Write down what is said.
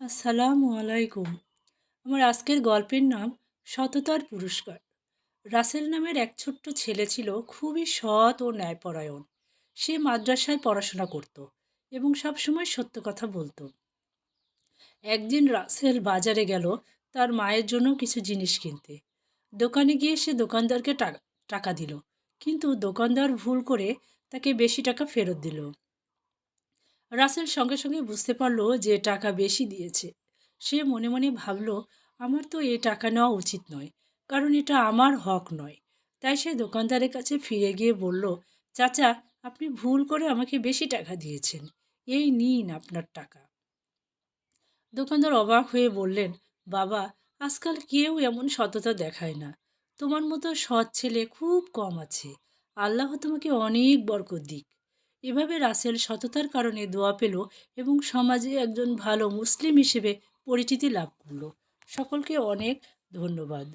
আসসালামু আলাইকুম। আমার আজকের গল্পের নাম সততার পুরস্কার। রাসেল নামের এক ছোট্ট ছেলে ছিল খুবই সৎ ও ন্যায়পরায়ণ। সে মাদ্রাসায় পড়াশোনা করত এবং সবসময় সত্য কথা বলতো। একদিন রাসেল বাজারে গেল তার মায়ের জন্য কিছু জিনিস কিনতে। দোকানে গিয়ে সে দোকানদারকে টাকা টাকা দিল। কিন্তু দোকানদার ভুল করে তাকে বেশি টাকা ফেরত দিল। রাসেল সঙ্গে সঙ্গে বুঝতে পারল যে টাকা বেশি দিয়েছে। সে মনে মনে ভাবলো, আমার তো এ টাকা নেওয়া উচিত নয়, কারণ এটা আমার হক নয়। তাই সে দোকানদারের কাছে ফিরে গিয়ে বলল, চাচা, আপনি ভুল করে আমাকে বেশি টাকা দিয়েছেন। এই নিন আপনার টাকা। দোকানদার অবাক হয়ে বললেন, বাবা, আজকাল কেউ এমন সততা দেখায় না। তোমার মতো সৎ ছেলে খুব কম আছে। আল্লাহ তোমাকে অনেক বরকত দিক। এভাবে রাসেল সততার কারণে দোয়া পেল এবং সমাজে একজন ভালো মুসলিম হিসেবে পরিচিতি লাভ করল। সকলকে অনেক ধন্যবাদ।